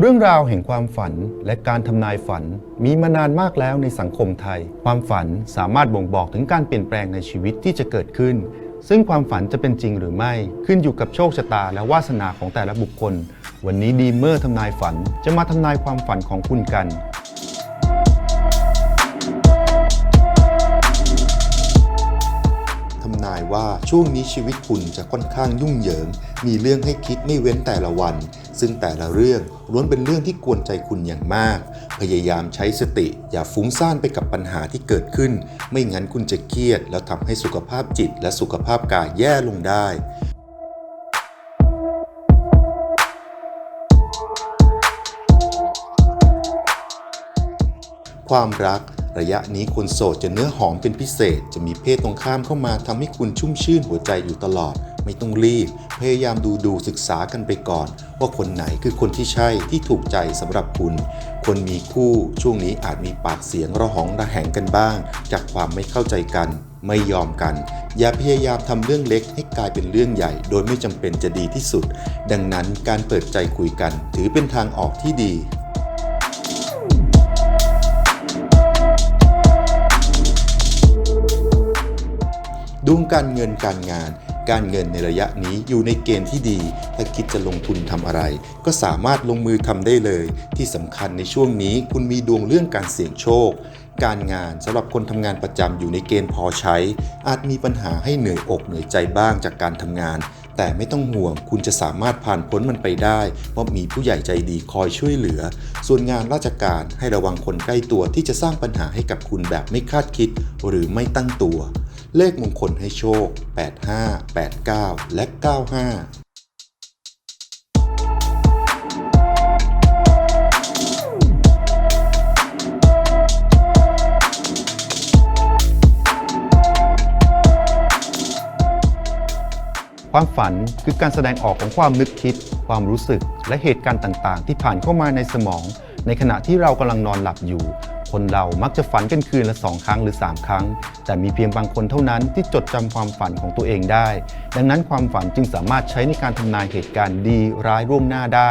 เรื่องราวแห่งความฝันและการทำนายฝันมีมานานมากแล้วในสังคมไทย ความฝันสามารถบ่งบอกถึงการเปลี่ยนแปลงในชีวิตที่จะเกิดขึ้น ซึ่งความฝันจะเป็นจริงหรือไม่ขึ้นอยู่กับโชคชะตาและวาสนาของแต่ละบุคคล วันนี้ดีเมอร์ทำนายฝันจะมาทำนายความฝันของคุณกัน ทำนายว่าช่วงนี้ชีวิตคุณจะค่อนข้างยุ่งเหยิง มีเรื่องให้คิดไม่เว้นแต่ละวัน ซึ่งแต่ละเรื่องล้วนเป็นเรื่องที่กวนใจคุณอย่างมาก พยายามใช้สติอย่าฟุ้งซ่านไปกับปัญหาที่เกิดขึ้น ไม่งั้นคุณจะเครียด แล้วทำให้สุขภาพจิตและสุขภาพกายแย่ลงได้ความรักระยะนี้คนโสดจะเนื้อหอมเป็นพิเศษ จะมีเพศตรงข้ามเข้ามาทำให้คุณชุ่มชื่นหัวใจอยู่ตลอด ไม่ต้องรีบ พยายามดูดูศึกษากันไปก่อน ว่าคนไหนคือคนที่ใช่ที่ถูกใจสำหรับคุณ คนมีคู่ช่วงนี้อาจมีปากเสียงระหองระแหงกันบ้าง จากความไม่เข้าใจกัน ไม่ยอมกัน อย่าพยายามทำเรื่องเล็กให้กลายเป็นเรื่องใหญ่ โดยไม่จำเป็นจะดีที่สุด ดังนั้นการเปิดใจคุยกัน ถือเป็นทางออกที่ดีดวงการเงินการงาน การเงินในระยะนี้อยู่ในเกณฑ์ที่ดี ถ้าคิดจะลงทุนทำอะไร ก็สามารถลงมือทำได้เลย ที่สำคัญในช่วงนี้คุณมีดวงเรื่องการเสี่ยงโชค การงานสำหรับคนทำงานประจำอยู่ในเกณฑ์พอใช้ อาจมีปัญหาให้เหนื่อยอกเหนื่อยใจบ้างจากการทำงาน แต่ไม่ต้องห่วงคุณจะสามารถผ่านพ้นมันไปได้ เพราะมีผู้ใหญ่ใจดีคอยช่วยเหลือ ส่วนงานราชการให้ระวังคนใกล้ตัวที่จะสร้างปัญหาให้กับคุณแบบไม่คาดคิด หรือไม่ตั้งตัว เลขมงคลให้โชค 85 89 และ 95 ความฝันคือการแสดงออกของความนึกคิด ความรู้สึก และเหตุการณ์ต่างๆ ที่ผ่านเข้ามาในสมอง ในขณะที่เรากำลังนอนหลับอยู่ คนเรามักจะฝันกันคืนละสองครั้งหรือ 3 ครั้ง แต่มีเพียงบางคนเท่านั้นที่จดจำความฝันของตัวเองได้ ดังนั้นความฝันจึงสามารถใช้ในการทำนายเหตุการณ์ดีร้ายร่วงหน้าได้